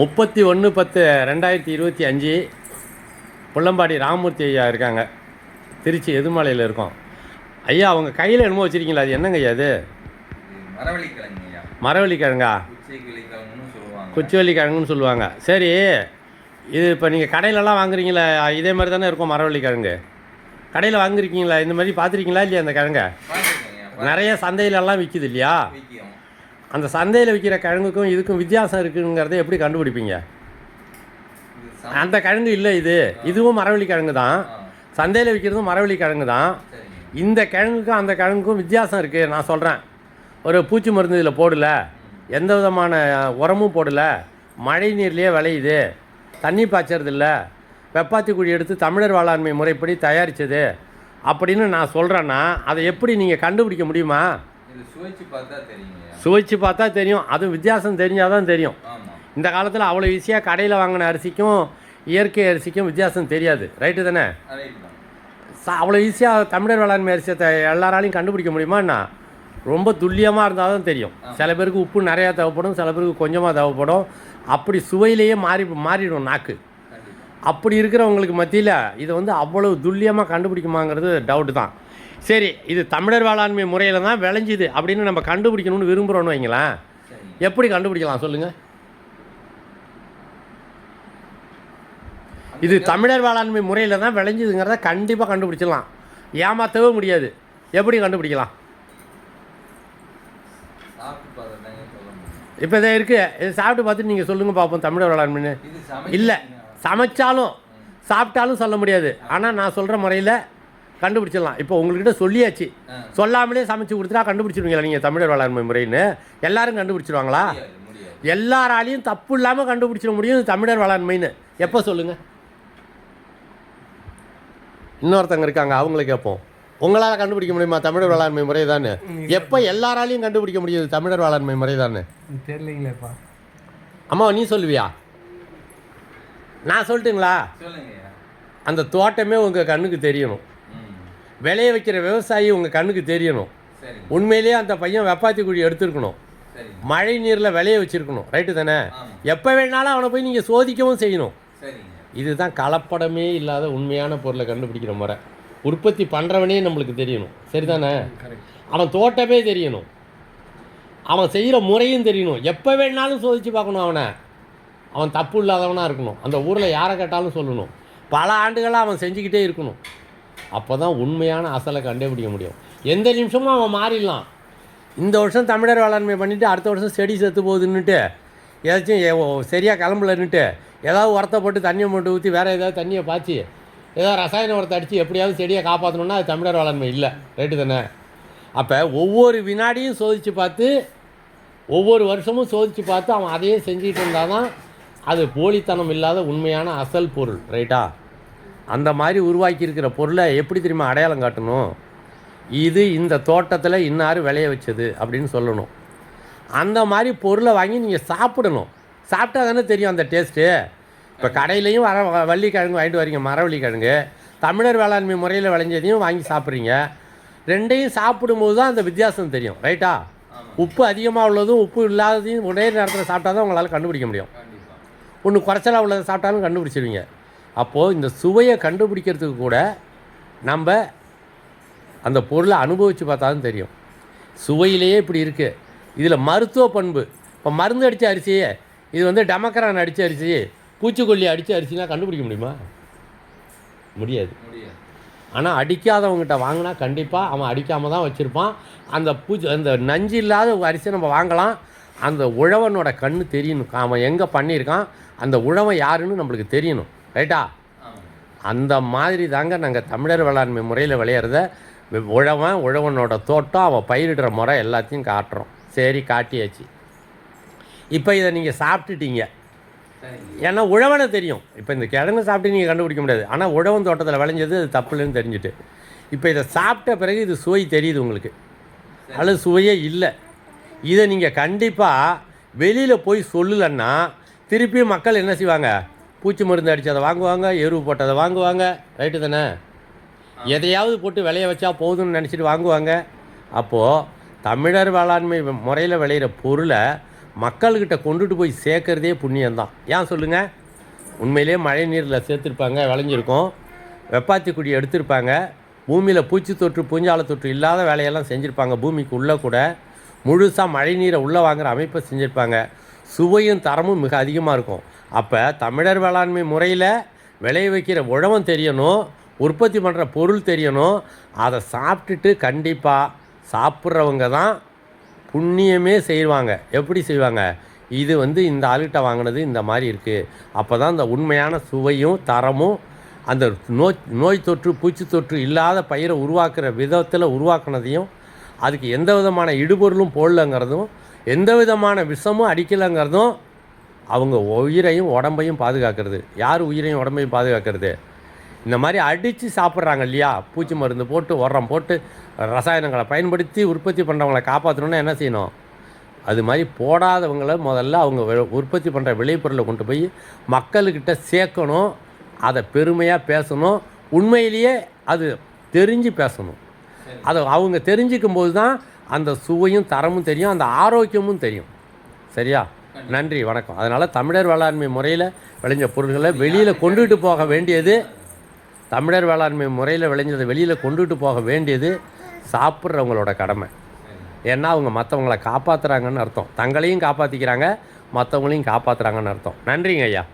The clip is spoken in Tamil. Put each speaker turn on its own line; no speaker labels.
முப்பத்தி ஒன்று பத்து ரெண்டாயிரத்தி இருபத்தி அஞ்சு புள்ளம்பாடி ராமமூர்த்தி ஐயா இருக்காங்க. திருச்சி எதுமலையில் இருக்கோம். ஐயா அவங்க கையில் என்னமோ வச்சுருக்கீங்களா? அது என்னங்க ஐயா அது?
மரவள்ளி கிழங்குங்கய்யா
மரவள்ளி கிழங்கா
குச்சி கிளி கிழங்குன்னு சொல்லுவாங்க.
சரி இது இப்போ நீங்கள் கடையிலலாம் வாங்குறீங்களா? இதே மாதிரி தானே இருக்கும் மரவள்ளி கிழங்கு கடையில் வாங்குறீங்களா இந்த மாதிரி பார்த்துருக்கீங்களா இல்லையா அந்த கிழங்க? நிறைய சந்தையிலலாம் விற்கிது இல்லையா? அந்த சந்தையில் விற்கிற கிழங்குக்கும் இதுக்கும் வித்தியாசம் இருக்குங்கிறத எப்படி கண்டுபிடிப்பீங்க? அந்த கிழங்கு இல்லை இது. இதுவும் மரவள்ளி கிழங்கு தான். சந்தையில் விற்கிறதும் மரவள்ளி கிழங்கு தான். இந்த கிழங்குக்கும் அந்த கிழங்குக்கும் வித்தியாசம் இருக்குது நான் சொல்கிறேன் ஒரு பூச்சி மருந்து இதில் போடல. எந்த விதமான உரமும் போடல. மழை நீர்லேயே விளையுது. தண்ணி பாய்ச்சறது இல்லை. வெப்பாத்தி குழி எடுத்து தமிழர் வேளாண்மை முறைப்படி தயாரித்தது அப்படின்னு நான் சொல்கிறேன்னா அதை எப்படி நீங்கள் கண்டுபிடிக்க முடியுமா?
சுவைச்சு பார்த்தா தெரியுங்கய்யா
சுவைச்சு பார்த்தா தெரியும். அதுவும் வித்தியாசம் தெரிஞ்சால் தான் தெரியும் இந்த காலத்தில் அவ்வளோ ஈஸியாக கடையில் வாங்கின அரிசிக்கும் இயற்கை அரிசிக்கும் வித்தியாசம் தெரியாது. ரைட்டு தானே? அவ்வளோ ஈஸியாக தமிழர் வேளாண்மை அரிசியை எல்லாராலையும் கண்டுபிடிக்க முடியுமாண்ணா ரொம்ப துல்லியமாக இருந்தால் தான் தெரியும் சில பேருக்கு உப்பு நிறையா தேவைப்படும் சில பேருக்கு கொஞ்சமாக தேவைப்படும். அப்படி சுவையிலேயே மாறி மாறிடும் நாக்கு. அப்படி இருக்கிறவங்களுக்கு மத்தியில் இதை வந்து அவ்வளவு துல்லியமாக கண்டுபிடிக்குமாங்கிறது டவுட்டு தான். சரி இது தமிழர் வேளாண்மை முறையில் தான் விளைஞ்சுது அப்படின்னு நம்ம கண்டுபிடிக்கணும்னு விரும்புகிறோன்னு வைங்களேன். எப்படி கண்டுபிடிக்கலாம் சொல்லுங்கள் இது தமிழர் வேளாண்மை முறையில் தான் விளைஞ்சுதுங்கிறத கண்டிப்பாக கண்டுபிடிச்சிடலாம். ஏமாற்றவே முடியாது. எப்படி கண்டுபிடிக்கலாம்? இப்போ இதை இருக்குது இது சாப்பிட்டு பார்த்துட்டு நீங்கள் சொல்லுங்கள் பார்ப்போம் தமிழர் வேளாண்மைன்னு. இல்லை சமைச்சாலும் சாப்பிட்டாலும் சொல்ல முடியாது. ஆனால் நான் சொல்கிற முறையில் கண்டுபிடிச்சிடலாம். இப்போ உங்கள்கிட்ட சொல்லியாச்சு. சொல்லாமலே சமைச்சு கொடுத்துட்டா கண்டுபிடிச்சிருவீங்களா நீங்கள் தமிழர் வேளாண்மை முறைன்னு எல்லாரும் கண்டுபிடிச்சிருவாங்களா எல்லாராலையும் தப்பு இல்லாமல் கண்டுபிடிச்சிட முடியும் தமிழர் வேளாண்மைன்னு எப்போ சொல்லுங்கள் இன்னொருத்தங்க இருக்காங்க அவங்கள கேட்போம். உங்களால் கண்டுபிடிக்க முடியுமா? தமிழர் வேளாண்மை முறை தானே எப்போ எல்லாராலையும் கண்டுபிடிக்க முடியுது தமிழர் வேளாண்மை முறை தானே
தெரியலைங்களேப்பா.
அம்மா நீ சொல்லுவியா? நான் சொல்லட்டுங்களா? அந்த தோட்டமே உங்கள் கண்ணுக்கு தெரியணும். விளைய வைக்கிற விவசாயி உங்கள் கண்ணுக்கு தெரியணும். உண்மையிலேயே அந்த பையன் வெப்பாத்தி குழி எடுத்துருக்கணும். மழை நீரில் விளைய வச்சிருக்கணும். ரைட்டு தானே? எப்போ வேணாலும் அவனை போய் நீங்கள் சோதிக்கவும் செய்யணும். இதுதான் கலப்படமே இல்லாத உண்மையான பொருளை கண்டுபிடிக்கிற முறை. உற்பத்தி பண்ணுறவனே நம்மளுக்கு தெரியணும். சரிதானே அவன் தோட்டமே தெரியணும். அவன் செய்கிற முறையும் தெரியணும். எப்போ வேணாலும் சோதித்து பார்க்கணும் அவனை. அவன் தப்பு இல்லாதவனாக இருக்கணும். அந்த ஊரில் யாரை கேட்டாலும் சொல்லணும். பல ஆண்டுகளாக அவன் செஞ்சுக்கிட்டே இருக்கணும். அப்போ தான் உண்மையான அசலை கண்டுபிடிக்க முடியும். எந்த நிமிஷமும் அவன் மாறிடலாம். இந்த வருஷம் தமிழர் வேளாண்மை பண்ணிவிட்டு அடுத்த வருஷம் செடி செத்து போகுதுன்னுட்டு ஏதாச்சும் சரியாக கிளம்பலன்னுட்டு ஏதாவது உரத்தை போட்டு தண்ணியை மட்டும் ஊற்றி வேறு ஏதாவது தண்ணியை பாய்ச்சி ஏதாவது ரசாயன உரத்தை அடித்து எப்படியாவது செடியை காப்பாற்றணும்னா அது தமிழர் வேளாண்மை இல்லை. ரைட்டு தானே? அப்போ ஒவ்வொரு வினாடியும் சோதித்து பார்த்து ஒவ்வொரு வருஷமும் சோதித்து பார்த்து அவன் அதையே செஞ்சுட்டு இருந்தால் தான் அது போலித்தனம் இல்லாத உண்மையான அசல் பொருள். ரைட்டா அந்த மாதிரி உருவாக்கி இருக்கிற பொருளை எப்படி தெரியுமா அடையாளம் காட்டணும்? இது இந்த தோட்டத்தில் இன்னாரு விளைய வச்சது அப்படின்னு சொல்லணும். அந்த மாதிரி பொருளை வாங்கி நீங்கள் சாப்பிடணும். சாப்பிட்டா தானே தெரியும் அந்த டேஸ்ட்டு. இப்போ கடையிலையும் வர வள்ளிக்கிழங்கு வாங்கிட்டு வரீங்க மரவள்ளி கிழங்கு தமிழர் வேளாண்மை முறையில் விளைஞ்சதையும் வாங்கி சாப்பிட்றீங்க. ரெண்டையும் சாப்பிடும்போது தான் அந்த வித்தியாசம் தெரியும் ரைட்டா? உப்பு அதிகமாக உள்ளதும் உப்பு இல்லாததையும் ஒரே நேரத்தில் சாப்பிட்டா தான் உங்களால் கண்டுபிடிக்க முடியும். ஒன்று குறைச்சலாக உள்ளதை சாப்பிட்டாலும் கண்டுபிடிச்சிருவீங்க. அப்போது இந்த சுவையை கண்டுபிடிக்கிறதுக்கு கூட நம்ம அந்த பொருளை அனுபவித்து பார்த்தா தான் தெரியும். சுவையிலேயே இப்படி இருக்குது இதில் மருத்துவ பண்பு. இப்போ மருந்து அடித்த அரிசியே இது வந்து டமக்கரான் அடித்த அரிசி பூச்சிக்கொல்லி அடித்த அரிசினா கண்டுபிடிக்க முடியுமா? முடியாது.
முடியாது
ஆனால் அடிக்காதவங்ககிட்ட வாங்கினா கண்டிப்பாக அவன் அடிக்காமல் தான் வச்சுருப்பான். அந்த பூச்சி அந்த நஞ்சு இல்லாத அரிசியை நம்ம வாங்கலாம். அந்த உழவனோட கண்ணு தெரியணும் அவன் எங்கே பண்ணியிருக்கான்? அந்த உழவன் யாருன்னு நம்மளுக்கு தெரியணும். ரைட்டா? அந்த மாதிரி தாங்க நாங்கள் தமிழர் வேளாண்மை முறையில் விளையிறத உழவன் உழவனோட தோட்டம் அவன் பயிரிடுற முறை எல்லாத்தையும் காட்டுறோம். சரி காட்டியாச்சு. இப்போ இதை நீங்கள் சாப்பிட்டுட்டீங்க. ஏன்னா உழவனை தெரியும். இப்போ இந்த கிழங்கு சாப்பிட்டு நீங்கள் கண்டுபிடிக்க முடியாது. ஆனால் உழவன் தோட்டத்தில் விளைஞ்சது அது தப்புலன்னு தெரிஞ்சுட்டு. இப்போ இதை சாப்பிட்ட பிறகு இது சுவை தெரியுது உங்களுக்கு. அல்லது சுவையே இல்லை. இதை நீங்கள் கண்டிப்பாக வெளியில் போய் சொல்லலைன்னா திருப்பி மக்கள் என்ன செய்வாங்க? பூச்சி மருந்து அடித்து அதை வாங்குவாங்க எருவு போட்டதை வாங்குவாங்க. ரைட்டு தானே? எதையாவது போட்டு விளைய வச்சா போதும்னு நினச்சிட்டு வாங்குவாங்க. அப்போது தமிழர் வேளாண்மை முறையில் விளையிற பொருளை மக்கள்கிட்ட கொண்டுட்டு போய் சேர்க்கறதே புண்ணியம்தான். ஏன் சொல்லுங்கள் உண்மையிலேயே மழை நீரில் சேர்த்துருப்பாங்க விளைஞ்சிருக்கும். வெப்பாத்தி குடி எடுத்திருப்பாங்க. பூமியில் பூச்சி தொற்று பூஞ்சால தொற்று இல்லாத வேலையெல்லாம் செஞ்சுருப்பாங்க. பூமிக்கு உள்ளே கூட முழுசாக மழை நீரை உள்ளே வாங்குகிற அமைப்பை செஞ்சுருப்பாங்க. சுவையும் தரமும் மிக அதிகமாக இருக்கும். அப்போ தமிழர் வேளாண்மை முறையில் விளைய வைக்கிற உழவம் தெரியணும் உற்பத்தி பண்ணுற பொருள் தெரியணும் அதை சாப்பிட்டுட்டு கண்டிப்பாக சாப்பிட்றவங்க தான் புண்ணியமே செய்வாங்க. எப்படி செய்வாங்க? இது வந்து இந்த ஆளுகிட்ட வாங்கினது இந்த மாதிரி இருக்குது அப்போ தான் இந்த உண்மையான சுவையும் தரமும் அந்த நோய் நோய் தொற்று பூச்சி தொற்று இல்லாத பயிரை உருவாக்குற விதத்தில் உருவாக்குனதையும் அதுக்கு எந்த விதமான இடுபொருளும் போடலங்கிறதும் எந்த விதமான விஷமும் அடிக்கலைங்கிறதும் அவங்க உயிரையும் உடம்பையும் பாதுகாக்கிறது. யார் உயிரையும் உடம்பையும் பாதுகாக்கிறது? இந்த மாதிரி அடித்து சாப்பிட்றாங்க இல்லையா? பூச்சி மருந்து போட்டு உரம் போட்டு ரசாயனங்களை பயன்படுத்தி உற்பத்தி பண்ணுறவங்கள காப்பாற்றணுன்னா என்ன செய்யணும்? அது மாதிரி போடாதவங்களை முதல்ல அவங்க உற்பத்தி பண்ணுற விளைபொருளை கொண்டு போய் மக்கள்கிட்ட சேர்க்கணும். அதை பெருமையாக பேசணும். உண்மையிலேயே அது தெரிஞ்சு பேசணும். அதை அவங்க தெரிஞ்சிக்கும் போது தான் அந்த சுவையும் தரமும் தெரியும் அந்த ஆரோக்கியமும் தெரியும். சரியா? நன்றி வணக்கம். அதனால் தமிழர் வேளாண்மை முறையில் விளைஞ்ச பொருட்களை வெளியில் கொண்டுகிட்டு போக வேண்டியது தமிழர் வேளாண்மை முறையில் விளைஞ்சதை வெளியில் கொண்டுட்டு போக வேண்டியது சாப்பிட்றவங்களோட கடமை. ஏன்னா அவங்க மற்றவங்கள காப்பாற்றுறாங்கன்னு அர்த்தம். தங்களையும் காப்பாற்றிக்கிறாங்க மற்றவங்களையும் காப்பாற்றுறாங்கன்னு அர்த்தம். நன்றிங்க ஐயா.